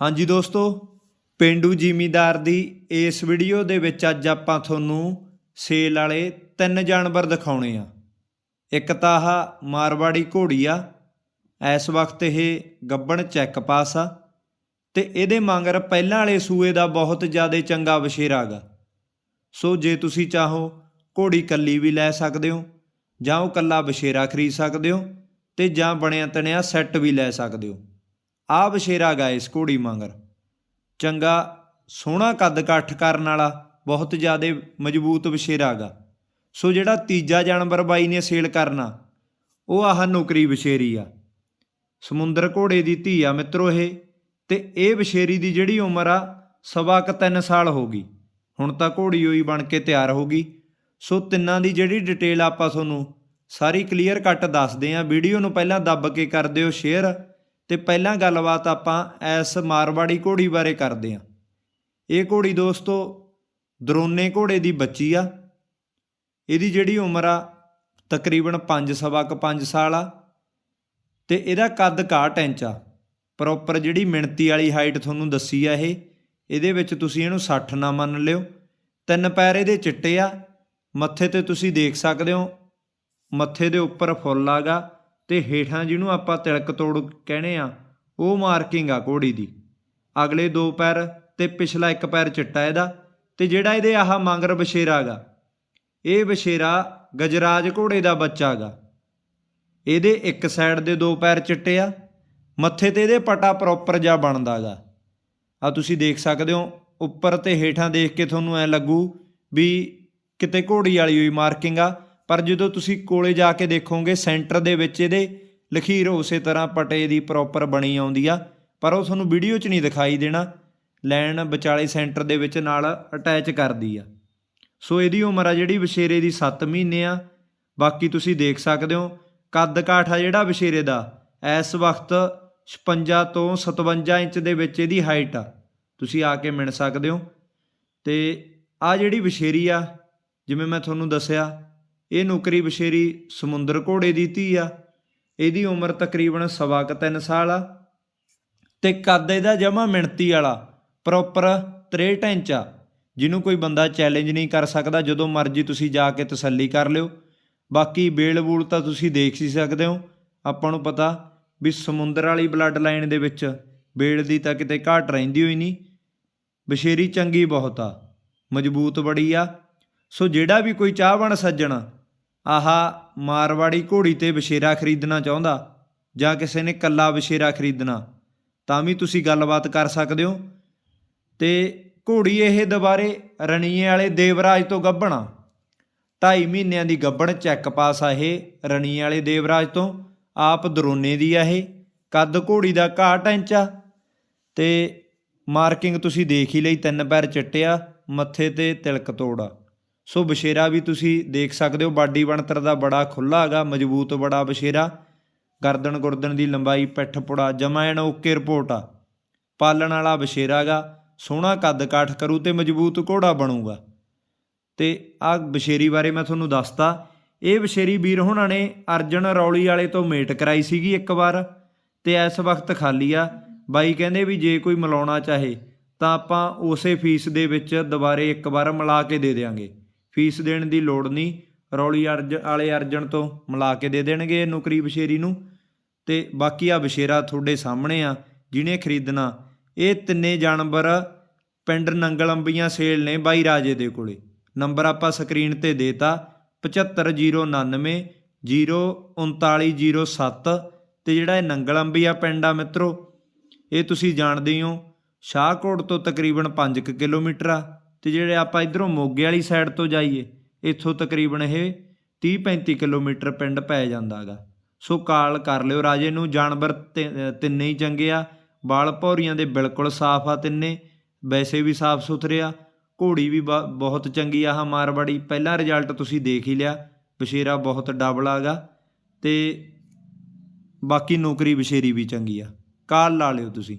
ਹਾਂਜੀ ਦੋਸਤੋ, ਪਿੰਡੂ ਜ਼ਿਮੀਦਾਰ ਦੀ ਇਸ ਵੀਡੀਓ ਦੇ ਵਿੱਚ ਅੱਜ ਆਪਾਂ ਤੁਹਾਨੂੰ ਸੇਲ ਵਾਲੇ ਤਿੰਨ ਜਾਨਵਰ ਦਿਖਾਉਣੇ ਆ। ਇੱਕ ਤਾਂ ਆਹ ਮਾਰਵਾੜੀ ਘੋੜੀ ਆ ਇਸ ਵਕਤ ਇਹ ਗੱਬਣ ਚੈੱਕ ਪਾਸ ਆ ਤੇ ਇਹਦੇ ਮੰਗਰ ਪਹਿਲਾਂ ਵਾਲੇ ਸੂਏ ਦਾ ਬਹੁਤ ਜ਼ਿਆਦਾ ਚੰਗਾ ਵਸ਼ੇਰਾ ਗਾ। ਸੋ ਜੇ ਤੁਸੀਂ ਚਾਹੋ ਘੋੜੀ ਕੱਲੀ ਵੀ ਲੈ ਸਕਦੇ ਹੋ, ਜਾਂ ਉਹ ਕੱਲਾ ਵਸ਼ੇਰਾ ਖਰੀਦ ਸਕਦੇ ਹੋ ਤੇ ਜਾਂ ਬਣਿਆ ਤਣਿਆ ਸੈੱਟ ਵੀ ਲੈ ਸਕਦੇ ਹੋ। ਆ ਵਸ਼ੇਰਾ ਗਾ ਇਸ ਘੋੜੀ ਮੰਗਰ। ਚੰਗਾ, ਸੋਹਣਾ ਕੱਦ ਇਕੱਠ ਕਰਨ ਵਾਲਾ, ਬਹੁਤ ਜ਼ਿਆਦਾ ਮਜ਼ਬੂਤ ਵਸ਼ੇਰਾ ਗਾ। ਸੋ ਜਿਹੜਾ ਤੀਜਾ ਜਾਨਵਰ ਬਾਈ ਨੇ ਸੇਲ ਕਰਨਾ, ਉਹ ਆਹ ਨੌਕਰੀ ਵਸ਼ੇਰੀ ਆ। ਸਮੁੰਦਰ ਘੋੜੇ ਦੀ ਧੀ ਆ ਮਿੱਤਰੋ ਇਹ, ਤੇ ਇਹ ਵਸ਼ੇਰੀ ਦੀ ਜਿਹੜੀ ਉਮਰ ਆ, ਸਵਾ ਕੁ 3 ਸਾਲ ਹੋ ਗਈ। ਹੁਣ ਤਾਂ ਘੋੜੀ ਹੋਈ ਬਣ ਕੇ ਤਿਆਰ ਹੋ ਗਈ। ਸੋ ਤਿੰਨਾਂ ਦੀ ਜਿਹੜੀ ਡਿਟੇਲ ਆਪਾਂ ਤੁਹਾਨੂੰ ਸਾਰੀ ਕਲੀਅਰ ਕੱਟ ਦੱਸਦੇ ਆਂ। ਵੀਡੀਓ ਨੂੰ ਪਹਿਲਾਂ ਦੱਬ ਕੇ ਕਰ ਦਿਓ ਸ਼ੇਅਰ ਤੇ ਪਹਿਲਾਂ ਗੱਲਬਾਤ ਆਪਾਂ ਐਸ ਮਾਰਵਾੜੀ ਘੋੜੀ ਬਾਰੇ ਕਰਦੇ ਹਾਂ। ਇਹ ਘੋੜੀ ਦੋਸਤੋ ਦਰੋਨੇ ਘੋੜੇ ਦੀ ਬੱਚੀ ਆ। ਇਹਦੀ ਜਿਹੜੀ ਉਮਰ ਆ ਤਕਰੀਬਨ 5 ਸਵਾ ਕੁ 5 ਸਾਲ ਆ ਤੇ ਇਹਦਾ ਕੱਦ 61 ਇੰਚ ਆ। ਪ੍ਰੋਪਰ ਜਿਹੜੀ ਮਿਣਤੀ ਵਾਲੀ ਹਾਈਟ ਤੁਹਾਨੂੰ ਦੱਸੀ ਆ ਇਹ, ਇਹਦੇ ਵਿੱਚ ਤੁਸੀਂ ਇਹਨੂੰ 60 ਨਾ ਮੰਨ ਲਿਓ। ਤਿੰਨ ਪੈਰ ਇਹਦੇ ਚਿੱਟੇ ਆ, ਮੱਥੇ ਤੇ ਤੁਸੀਂ ਦੇਖ ਸਕਦੇ ਹੋ, ਮੱਥੇ ਦੇ ਉੱਪਰ ਫੁੱਲ ਆਗਾ। ਤੇ ਹੇਠਾਂ ਜਿਹਨੂੰ ਆਪਾਂ ਤਿਲਕ ਤੋੜ ਕਹਿੰਦੇ ਆ, ਉਹ ਮਾਰਕਿੰਗ ਆ ਘੋੜੀ ਦੀ। ਅਗਲੇ ਦੋ ਪੈਰ ਤੇ ਪਿਛਲਾ ਇੱਕ ਪੈਰ ਚਿੱਟਾ ਇਹਦਾ ਤੇ ਜਿਹੜਾ ਇਹਦੇ ਆਹ ਮੰਗਰ ਬਸ਼ੇਰਾ ਗਾ, ਇਹ ਬਸ਼ੇਰਾ ਗਜਰਾਜ ਘੋੜੇ ਦਾ ਬੱਚਾ ਗਾ। ਇਹਦੇ ਇੱਕ ਸਾਈਡ ਦੇ ਦੋ ਪੈਰ ਚਿੱਟੇ ਆ, ਮੱਥੇ ਤੇ ਇਹਦੇ ਪਟਾ ਪ੍ਰੋਪਰ ਜਾ ਬਣਦਾਗਾ ਆ ਤੁਸੀਂ ਦੇਖ ਸਕਦੇ ਹੋ, ਉੱਪਰ ਤੇ ਹੇਠਾਂ ਦੇਖ ਕੇ ਤੁਹਾਨੂੰ ਐ ਲੱਗੂ ਵੀ ਕਿਤੇ ਘੋੜੀ ਵਾਲੀ ਹੋਈ ਮਾਰਕਿੰਗ ਆ ਪਰ ਜਦੋਂ ਤੁਸੀਂ ਕੋਲੇ ਜਾ ਕੇ ਦੇਖੋਗੇ, ਸੈਂਟਰ ਦੇ ਵਿੱਚ ਇਹਦੇ ਲਖੀਰ ਉਸੇ ਤਰ੍ਹਾਂ ਪਟੇ ਦੀ ਪ੍ਰੋਪਰ ਬਣੀ ਆਉਂਦੀ ਆ। ਪਰ ਉਹ ਤੁਹਾਨੂੰ ਵੀਡੀਓ 'ਚ ਨਹੀਂ ਦਿਖਾਈ ਦੇਣਾ। ਲੈਣ ਵਿਚਾਲੇ ਸੈਂਟਰ ਦੇ ਵਿੱਚ ਨਾਲ ਅਟੈਚ ਕਰਦੀ ਆ। ਸੋ ਇਹਦੀ ਉਮਰ ਆ ਜਿਹੜੀ ਵਿਸ਼ੇਰੇ ਦੀ 7 ਮਹੀਨੇ ਆ। ਬਾਕੀ ਤੁਸੀਂ ਦੇਖ ਸਕਦੇ ਹੋ, ਕੱਦ ਕਾਠ ਆ ਜਿਹੜਾ ਵਿਸ਼ੇਰੇ ਦਾ, ਇਸ ਵਕਤ 56 ਤੋਂ 57 ਇੰਚ ਦੇ ਵਿੱਚ ਇਹਦੀ ਹਾਈਟ ਆ। ਤੁਸੀਂ ਆ ਕੇ ਮਿਲ ਸਕਦੇ ਹੋ। ਤੇ ਆ ਜਿਹੜੀ ਵਿਸ਼ੇਰੀ ਆ, ਜਿਵੇਂ ਮੈਂ ਤੁਹਾਨੂੰ ਦੱਸਿਆ ਇਹ ਨੌਕਰੀ ਵਿਸ਼ੇਰੀ ਸਮੁੰਦਰ ਘੋੜੇ ਦੀ ਧੀ ਆ। ਇਹਦੀ ਉਮਰ ਤਕਰੀਬਨ ਸਵਾ ਕੁ ਤਿੰਨ ਸਾਲ ਆ ਤੇ ਕੱਦ ਇਹਦਾ ਜਮਾ ਮਿਣਤੀ ਵਾਲਾ ਪ੍ਰੋਪਰ 63 ਇੰਚ ਆ। ਜਿਹਨੂੰ ਕੋਈ ਬੰਦਾ ਚੈਲੰਜ ਨਹੀਂ ਕਰ ਸਕਦਾ, ਜਦੋਂ ਮਰਜ਼ੀ ਤੁਸੀਂ ਜਾ ਕੇ ਤਸੱਲੀ ਕਰ ਲਿਓ। ਬਾਕੀ ਬੇਲ ਬੂਲ ਤਾਂ ਤੁਸੀਂ ਦੇਖ ਹੀ ਸਕਦੇ ਹੋ। ਆਪਾਂ ਨੂੰ ਪਤਾ ਵੀ ਸਮੁੰਦਰ ਵਾਲੀ ਬਲੱਡ ਲਾਈਨ ਦੇ ਵਿੱਚ ਬੇਲ ਦੀ ਤਾਂ ਕਿਤੇ ਘਾਟ ਰਹਿੰਦੀ ਹੋਈ ਨਹੀਂ। ਬਸ਼ੇਰੀ ਚੰਗੀ ਬਹੁਤ ਆ, ਮਜ਼ਬੂਤ ਬੜੀ ਆ। ਸੋ ਜਿਹੜਾ ਵੀ ਕੋਈ ਚਾਹਵਣ ਸੱਜਣਾ ਆਹ, ਮਾਰਵਾੜੀ ਘੋੜੀ ਤੇ ਬਸ਼ੇਰਾ ਖਰੀਦਣਾ ਚਾਹੁੰਦਾ ਜਾਂ ਕਿਸੇ ਨੇ ਕੱਲਾ ਬਸ਼ੇਰਾ ਖਰੀਦਣਾ, ਤਾਂ ਵੀ ਤੁਸੀਂ ਗੱਲਬਾਤ ਕਰ ਸਕਦੇ ਹੋ। ਤੇ ਘੋੜੀ ਇਹ ਦੁਬਾਰੇ ਰਣੀਏ ਵਾਲੇ ਦੇਵਰਾਜ ਤੋਂ ਗੱਭਣਾ। ਢਾਈ ਮਹੀਨਿਆਂ ਦੀ ਗੱਭਣ ਚੈੱਕ ਪਾਸ ਆ ਇਹ ਰਣੀਏ ਵਾਲੇ ਦੇਵਰਾਜ ਤੋਂ। ਆਪ ਦਰੋਨੇ ਦੀ ਆ ਇਹ, ਕੱਦ ਘੋੜੀ ਦਾ 61 ਇੰਚ ਆ। ਤੇ ਮਾਰਕਿੰਗ ਤੁਸੀਂ ਦੇਖ ਹੀ ਲਈ, ਤਿੰਨ ਪੈਰ ਚਿੱਟਿਆ ਮੱਥੇ ਤੇ ਤਿਲਕ ਤੋੜਾ ਸੋ ਬਸ਼ੇਰਾ ਵੀ ਤੁਸੀਂ ਦੇਖ ਸਕਦੇ ਹੋ, ਬਾਡੀ ਬਣਤਰ ਦਾ ਬੜਾ ਖੁੱਲਾ ਹੈਗਾ, ਮਜ਼ਬੂਤ ਬੜਾ ਬਸ਼ੇਰਾ। ਗਰਦਨ ਗੁਰਦਨ ਦੀ ਲੰਬਾਈ, ਪਿੱਠ ਪੁੜਾ, ਜਮਾ ਐਨ ਓਕੇ ਰਿਪੋਰਟ ਆ। ਪਾਲਣ ਵਾਲਾ ਬਸ਼ੇਰਾ ਹੈਗਾ, ਸੋਹਣਾ ਕੱਦ ਕਾਠ ਕਰੂ ਤੇ ਮਜ਼ਬੂਤ ਘੋੜਾ ਬਣੂਗਾ। ਤੇ ਆ ਬਸ਼ੇਰੀ ਬਾਰੇ ਮੈਂ ਤੁਹਾਨੂੰ ਦੱਸਤਾ, ਇਹ ਬਸ਼ੇਰੀ ਵੀਰ ਹੋਣਾ ਨੇ ਅਰਜਨ ਰੌਲੀ ਵਾਲੇ ਤੋਂ ਮੇਟ ਕਰਾਈ ਸੀਗੀ ਇੱਕ ਵਾਰ, ਤੇ ਇਸ ਵਕਤ ਖਾਲੀ ਆ। ਬਾਈ ਕਹਿੰਦੇ ਵੀ ਜੇ ਕੋਈ ਮਿਲਾਉਣਾ ਚਾਹੇ, ਤਾਂ ਆਪਾਂ ਉਸੇ ਫੀਸ ਦੇ ਵਿੱਚ ਦੁਬਾਰੇ ਇੱਕ ਵਾਰ ਮਿਲਾ ਕੇ ਦੇ ਦੇਵਾਂਗੇ ਫੀਸ ਦੇਣ ਦੀ ਲੋੜ ਨਹੀਂ। ਰੌਲੀ ਅਰਜ ਵਾਲੇ ਅਰਜਨ ਤੋਂ ਮਿਲਾ ਕੇ ਦੇ ਦੇਣਗੇ ਇਹ ਨੌਕਰੀ ਬਸ਼ੇਰੀ ਨੂੰ। ਤੇ ਬਾਕੀ ਆ ਬਸ਼ੇਰਾ ਤੁਹਾਡੇ ਸਾਹਮਣੇ ਆ, ਜਿਹਨੇ ਖਰੀਦਣਾ। ਇਹ ਤਿੰਨੇ ਜਾਨਵਰ ਪਿੰਡ ਨੰਗਲ ਅੰਬੀਆਂ ਸੇਲ ਨੇ ਬਾਈ ਰਾਜੇ ਦੇ ਕੋਲੇ। ਨੰਬਰ ਆਪਾਂ ਸਕਰੀਨ ਤੇ ਦੇਤਾ 75099 03907 ਤੇ ਜਿਹੜਾ ਇਹ ਨੰਗਲ ਅੰਬੀਆ ਪਿੰਡ ਆ ਮਿੱਤਰੋ, ਇਹ ਤੁਸੀਂ ਜਾਣਦੇ ਹੋ ਸ਼ਾਹਕੋਟ ਤੋਂ ਤਕਰੀਬਨ 5 ਕਿਲੋਮੀਟਰ ਆ। ਤੇ ਜਿਹੜੇ ਆਪਾਂ ਇਧਰੋਂ ਮੋਗੇ ਵਾਲੀ ਸਾਈਡ ਤੋਂ ਜਾਈਏ, ਇੱਥੋਂ ਤਕਰੀਬਨ ਇਹ 30 35 ਕਿਲੋਮੀਟਰ ਪਿੰਡ ਪੈ ਜਾਂਦਾਗਾ ਸੋ ਕਾਲ ਕਰ ਲਿਓ ਰਾਜੇ ਨੂੰ, ਜਾਨਵਰ ਤਿ- ਤਿੰਨੇ ਹੀ ਚੰਗੇ ਆ। ਬਾਲ ਭੌਰੀਆਂ ਦੇ ਬਿਲਕੁਲ ਸਾਫ਼ ਆ ਤਿੰਨੇ, ਵੈਸੇ ਵੀ ਸਾਫ਼ ਸੁਥਰੇ ਆ। ਘੋੜੀ ਵੀ ਬ- ਬਹੁਤ ਚੰਗੀ ਆ ਆਹ ਮਾਰਵਾੜੀ। ਪਹਿਲਾ ਰਿਜ਼ਲਟ ਤੁਸੀਂ ਦੇਖ ਹੀ ਲਿਆ ਬਸ਼ੇਰਾ ਬਹੁਤ ਡਬਲ ਆਗਾ ਤੇ ਬਾਕੀ ਨੌਕਰੀ ਬਸ਼ੇਰੀ ਵੀ ਚੰਗੀ ਆ। ਕਾਲ ਲਾ ਲਿਓ ਤੁਸੀਂ।